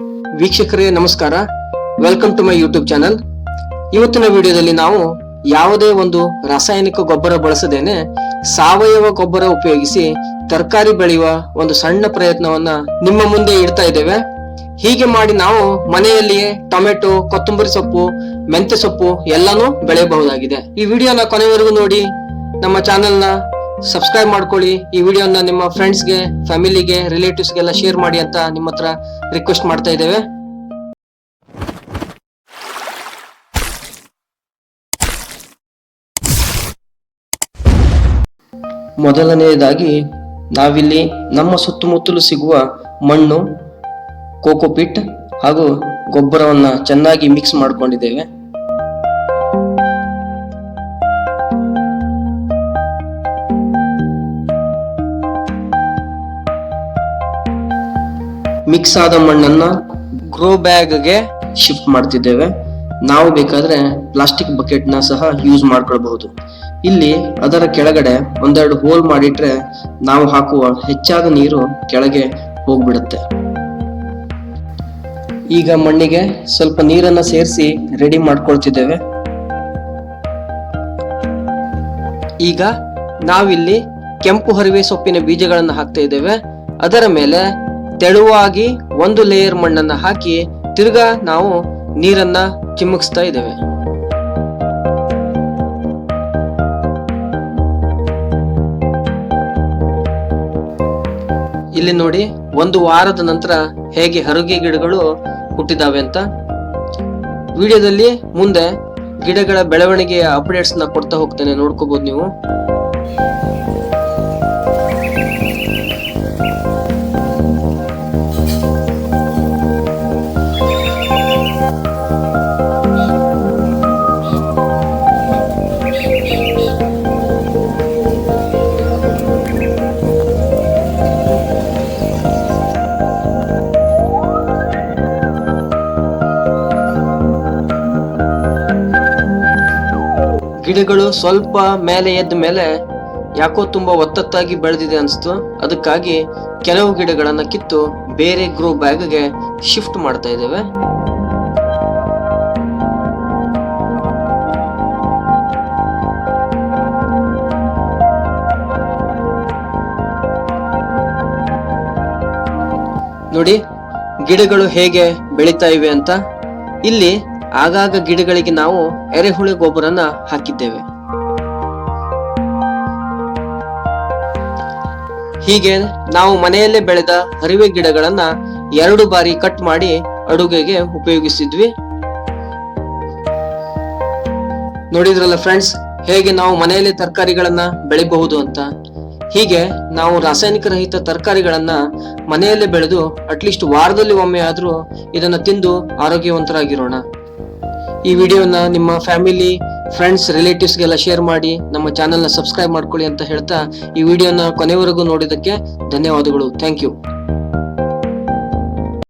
ವೀಕ್ಷಕರೇ, ನಮಸ್ಕಾರ. Welcome to my YouTube channel ಇವತ್ತಿನ ವಿಡಿಯೋದಲ್ಲಿ ನಾವು ಯಾವುದೇ ಒಂದು ರಾಸಾಯನಿಕ ಗೊಬ್ಬರ ಬಳಸದೇನೆ ಸಾವಯವ ಗೊಬ್ಬರ ಉಪಯೋಗಿಸಿ ತರಕಾರಿ ಬೆಳೆಯುವ ಒಂದು ಸಣ್ಣ ಪ್ರಯತ್ನವನ್ನ ನಿಮ್ಮ ಮುಂದೆ ಇಡ್ತಾ ಇದ್ದೇವೆ. ಹೀಗೆ ಮಾಡಿ ನಾವು ಮನೆಯಲ್ಲಿಯೇ ಟೊಮೆಟೊ, ಕೊತ್ತಂಬರಿ ಸೊಪ್ಪು, ಮೆಂತ್ಯ ಸೊಪ್ಪು ಎಲ್ಲಾನು ಬೆಳೆಯಬಹುದಾಗಿದೆ. ಈ ವಿಡಿಯೋನ ಕೊನೆವರೆಗೂ ನೋಡಿ. ನಮ್ಮ ಚಾನೆಲ್ನ ಸಬ್ಸ್ಕ್ರೈಬ್ ಮಾಡ್ಕೊಳ್ಳಿ. ಈ ವಿಡಿಯೋನ ನಿಮ್ಮ ಫ್ರೆಂಡ್ಸ್ಗೆ ಫ್ಯಾಮಿಲಿಗೆ ರಿಲೇಟಿವ್ಸ್ಗೆಲ್ಲ ಶೇರ್ ಮಾಡಿ ಅಂತ ನಿಮ್ಮ ಹತ್ರ ರಿಕ್ವೆಸ್ಟ್ ಮಾಡ್ತಾ ಇದ್ದೇವೆ. ಮೊದಲನೆಯದಾಗಿ, ನಾವಿಲ್ಲಿ ನಮ್ಮ ಸುತ್ತಮುತ್ತಲು ಸಿಗುವ ಮಣ್ಣು ಕೋಕೋಪಿಟ್ ಹಾಗೂ ಗೊಬ್ಬರವನ್ನು ಚೆನ್ನಾಗಿ ಮಿಕ್ಸ್ ಮಾಡ್ಕೊಂಡಿದ್ದೇವೆ. ಮಿಕ್ಸ್ ಆದ ಮಣ್ಣನ್ನ ಗ್ರೋ ಬ್ಯಾಗ್ಗೆ ಶಿಫ್ಟ್ ಮಾಡ್ತಿದ್ದೇವೆ. ನಾವು ಬೇಕಾದ್ರೆ ಪ್ಲಾಸ್ಟಿಕ್ ಬಕೆಟ್ನ ಸಹ ಯೂಸ್ ಮಾಡ್ಕೊಳ್ಬಹುದು. ಇಲ್ಲಿ ಅದರ ಕೆಳಗಡೆ ಒಂದೆರಡು ಹೋಲ್ ಮಾಡಿಟ್ರೆ ನಾವು ಹಾಕುವ ಹೆಚ್ಚಾದ ನೀರು ಕೆಳಗೆ ಹೋಗ್ಬಿಡುತ್ತೆ. ಈಗ ಮಣ್ಣಿಗೆ ಸ್ವಲ್ಪ ನೀರನ್ನ ಸೇರಿಸಿ ರೆಡಿ ಮಾಡ್ಕೊಳ್ತಿದ್ದೇವೆ. ಈಗ ನಾವಿಲ್ಲಿ ಕೆಂಪು ಹರಿವೆ ಸೊಪ್ಪಿನ ಬೀಜಗಳನ್ನು ಹಾಕ್ತಾ ಇದ್ದೇವೆ. ಅದರ ಮೇಲೆ ತೆಳುವಾಗಿ ಒಂದು ಲೇಯರ್ ಮಣ್ಣನ್ನ ಹಾಕಿ ತಿರ್ಗಾ ನಾವು ನೀರನ್ನ ಚಿಮ್ಮುಕಿಸ್ತಾ ಇದ್ದೇವೆ. ಇಲ್ಲಿ ನೋಡಿ ಒಂದು ವಾರದ ನಂತರ ಹೇಗೆ ಹರುಗೆ ಗಿಡಗಳು ಹುಟ್ಟಿದಾವೆ ಅಂತ. ವಿಡಿಯೋದಲ್ಲಿ ಮುಂದೆ ಗಿಡಗಳ ಬೆಳವಣಿಗೆಯ ಅಪ್ಡೇಟ್ಸ್ನ ಕೊಡ್ತಾ ಹೋಗ್ತೇನೆ ನೋಡ್ಕೋಬಹುದು ನೀವು. ಗಿಡಗಳು ಸ್ವಲ್ಪ ಮೇಲೆ ಎದ್ದ ಮೇಲೆ ಯಾಕೋ ತುಂಬಾ ಒತ್ತತ್ತಾಗಿ ಬೆಳೆದಿದೆ ಅನಿಸ್ತು. ಅದಕ್ಕಾಗಿ ಕೆಲವು ಗಿಡಗಳನ್ನು ಕಿತ್ತು ಬೇರೆ ಗ್ರೋ ಬ್ಯಾಗ್ಗೆ ಶಿಫ್ಟ್ ಮಾಡ್ತಾ ಇದ್ದೇವೆ. ನೋಡಿ, ಗಿಡಗಳು ಹೇಗೆ ಬೆಳೀತಾ ಇವೆ ಅಂತ. ಇಲ್ಲಿ ಆಗಾಗ ಗಿಡಗಳಿಗೆ ನಾವು ಎರೆಹುಳಿ ಗೊಬ್ಬರನ ಹಾಕಿದ್ದೇವೆ. ಹೀಗೆ ನಾವು ಮನೆಯಲ್ಲೇ ಬೆಳೆದ ಹರಿವೆ ಗಿಡಗಳನ್ನ ಎರಡು ಬಾರಿ ಕಟ್ ಮಾಡಿ ಅಡುಗೆಗೆ ಉಪಯೋಗಿಸಿದ್ವಿ. ನೋಡಿದ್ರಲ್ಲ ಫ್ರೆಂಡ್ಸ್, ಹೇಗೆ ನಾವು ಮನೆಯಲ್ಲೇ ತರಕಾರಿಗಳನ್ನ ಬೆಳಿಬಹುದು ಅಂತ. ಹೀಗೆ ನಾವು ರಾಸಾಯನಿಕ ರಹಿತ ತರಕಾರಿಗಳನ್ನ ಮನೆಯಲ್ಲೇ ಬೆಳೆದು ಅಟ್ಲೀಸ್ಟ್ ವಾರದಲ್ಲಿ ಒಮ್ಮೆ ಆದ್ರೂ ಇದನ್ನ ತಿಂದು ಆರೋಗ್ಯವಂತರಾಗಿರೋಣ. ಈ ವಿಡಿಯೋನ ನಿಮ್ಮ ಫ್ಯಾಮಿಲಿ ಫ್ರೆಂಡ್ಸ್ ರಿಲೇಟಿವ್ಸ್ಗೆಲ್ಲ ಶೇರ್ ಮಾಡಿ, ನಮ್ಮ ಚಾನೆಲ್ನ ಸಬ್ಸ್ಕ್ರೈಬ್ ಮಾಡ್ಕೊಳ್ಳಿ ಅಂತ ಹೇಳ್ತಾ ಈ ವಿಡಿಯೋನ ಕೊನೆವರೆಗೂ ನೋಡಿದ್ದಕ್ಕೆ ಧನ್ಯವಾದಗಳು. Thank you